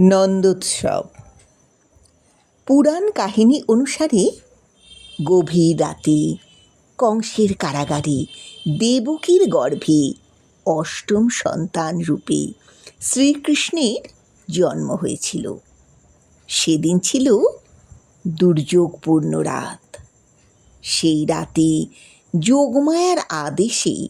নন্দোৎসব। পুরাণ কাহিনী অনুসারে গভীর রাতে কংসের কারাগারে দেবকীর গর্ভে অষ্টম সন্তান রূপে শ্রীকৃষ্ণের জন্ম হয়েছিল। সেদিন ছিল দুর্যোগপূর্ণ রাত। সেই রাতে যোগমায়ার আদেশে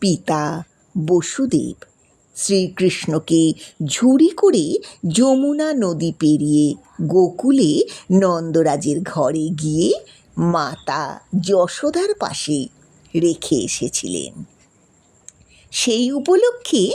পিতা বসুদেব শ্রীকৃষ্ণকে ঝুড়ি করে যমুনা নদী পেরিয়ে গোকুলে নন্দরাজের ঘরে গিয়ে মাতা যশোদার পাশে রেখে এসেছিলেন। সেই উপলক্ষে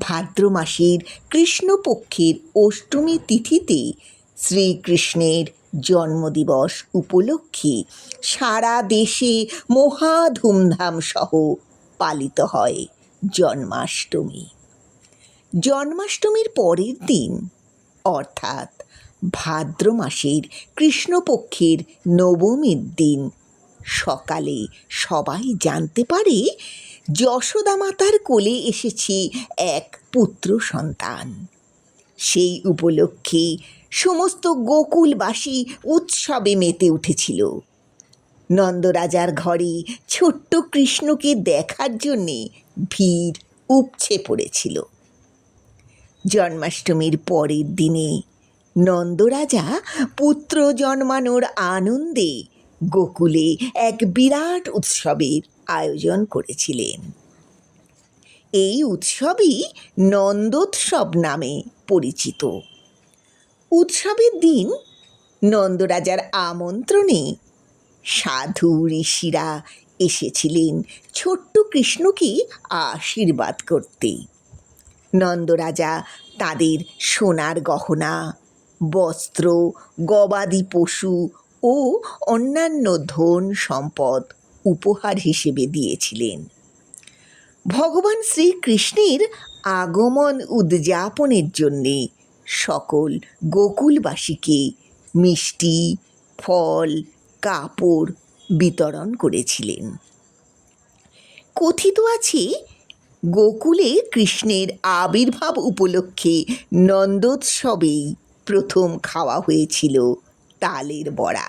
ভাদ্র মাসের কৃষ্ণপক্ষের অষ্টমী তিথিতে শ্রীকৃষ্ণের জন্মদিবস উপলক্ষে সারা দেশে মহা ধুমধাম সহ পালিত হয় জন্মাষ্টমী। জন্মাষ্টমীর পরের দিন, অর্থাৎ ভাদ্র মাসের কৃষ্ণপক্ষের নবমীর দিন, সকালে সবাই জানতে পারে যশোদা মাতার কোলে এসেছে এক পুত্র সন্তান। সেই উপলক্ষে সমস্ত গোকুলবাসী উৎসবে মেতে উঠেছিল। নন্দরাজার ঘরে ছোট্ট কৃষ্ণকে দেখার জন্যে ভিড় উপছে পড়েছিল। জন্মাষ্টমীর পরের দিনে নন্দরাজা পুত্র জন্মানোর আনন্দে গোকুলে এক বিরাট উৎসবের আয়োজন করেছিলেন। এই উৎসবই নন্দোৎসব নামে পরিচিত। উৎসবের দিন নন্দরাজার আমন্ত্রণে সাধু ঋষিরা এসেছিলেন ছোট্ট কৃষ্ণকে আশীর্বাদ করতে। নন্দরাজা, তাদের সোনার গহনা, বস্ত্র, গবাদি পশু ও অন্যান্য ধন সম্পদ উপহার হিসেবে দিয়েছিলেন। ভগবান শ্রীকৃষ্ণের আগমন উদযাপনের জন্যে সকল গোকুলবাসীকে মিষ্টি, ফল, কাপড় বিতরণ করেছিলেন। কথিত আছে গোকুলে কৃষ্ণের আবির্ভাব উপলক্ষে নন্দোৎসবেই প্রথম খাওয়া হয়েছিল তালের বড়া।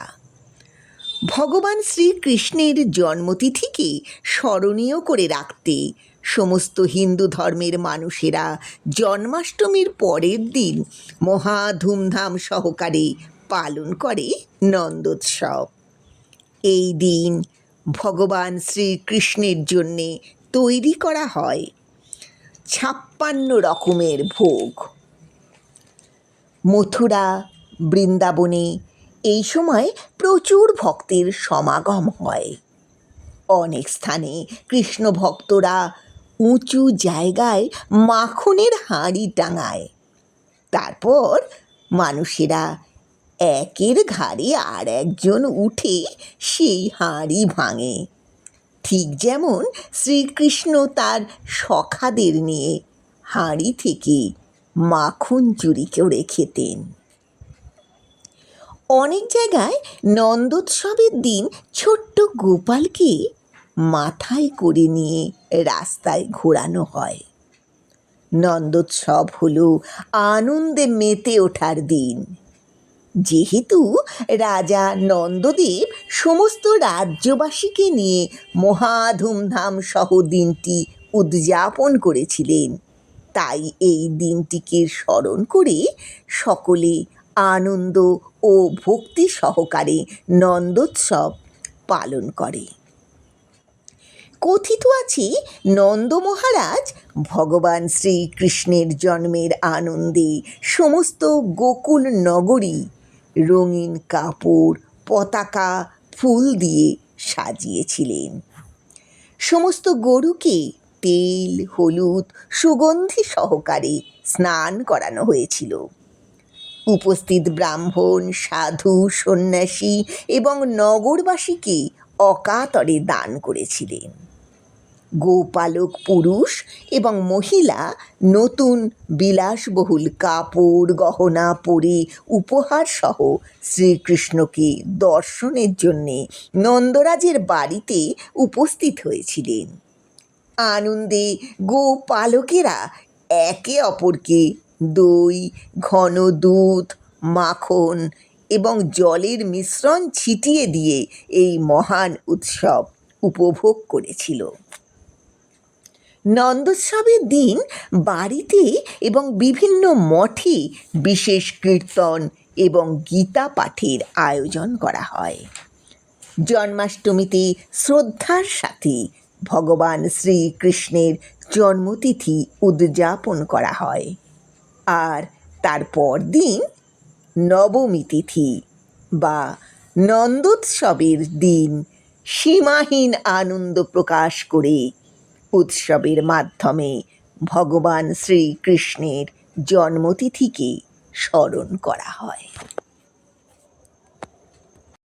ভগবান শ্রীকৃষ্ণের জন্মতিথিকে স্মরণীয় করে রাখতে সমস্ত হিন্দু ধর্মের মানুষেরা জন্মাষ্টমীর পরের দিন মহা ধুমধাম সহকারে পালন করে নন্দোৎসব। এই দিন ভগবান শ্রীকৃষ্ণের জন্যে তৈরি করা হয়। ছাপ্পান্ন রকমের ভোগ। মথুরা, বৃন্দাবনে এই সময় প্রচুর ভক্তের সমাগম হয়। অনেক স্থানে কৃষ্ণ ভক্তরা উঁচু জায়গায় মাখনের হাঁড়ি টাঙায়। তারপর মানুষেরা একের ঘাড়ে আর একজন উঠে সেই হাঁড়ি ভাঙে। ঠিক যেমন শ্রীকৃষ্ণ তার সখাদের নিয়ে হাঁড়ি থেকে মাখন চুরি করে খেতেন অনেক জায়গায় নন্দোৎসবের দিন ছোট্ট গোপালকে মাথায় করে নিয়ে রাস্তায় ঘোরানো হয়। নন্দোৎসব হলো আনন্দে মেতে ওঠার দিন। যেহেতু রাজা নন্দদেব সমস্ত রাজ্যবাসীকে নিয়ে মহা ধুমধাম সহ দিনটি উদযাপন করেছিলেন। তাই এই দিনটিকে স্মরণ করে সকলে আনন্দ ও ভক্তি সহকারে নন্দোৎসব পালন করে। কথিত আছে, নন্দ মহারাজ ভগবান শ্রীকৃষ্ণের জন্মের আনন্দে সমস্ত গোকুল নগরী রঙিন কাপড়, পতাকা, ফুল দিয়ে সাজিয়েছিলেন। সমস্ত গরুকে তেল, হলুদ, সুগন্ধি সহকারে স্নান করানো হয়েছিল। উপস্থিত ব্রাহ্মণ, সাধু, সন্ন্যাসী এবং নগরবাসীকে অকাতরে দান করেছিলেন। গোপালক পুরুষ এবং মহিলা নতুন বিলাসবহুল কাপড়, গহনা, পরে উপহার সহ শ্রীকৃষ্ণকে দর্শনের জন্যে নন্দরাজের বাড়িতে উপস্থিত হয়েছিলেন। আনন্দে গোপালকেরা একে অপরকে দই, ঘন দুধ, মাখন এবং জলের মিশ্রণ ছিটিয়ে দিয়ে এই মহান উৎসব উপভোগ করেছিল। নন্দোৎসবের দিন বাড়িতে এবং বিভিন্ন মঠে বিশেষ কীর্তন এবং গীতা পাঠের আয়োজন করা হয়। জন্মাষ্টমীতে শ্রদ্ধার সাথে ভগবান শ্রীকৃষ্ণের জন্মতিথি উদযাপন করা হয়। আর তারপর দিন নবমী তিথি বা নন্দোৎসবের দিন সীমাহীন আনন্দ প্রকাশ করে উৎসবের মাধ্যমে ভগবান শ্রীকৃষ্ণের জন্মতিথিকে স্মরণ করা হয়।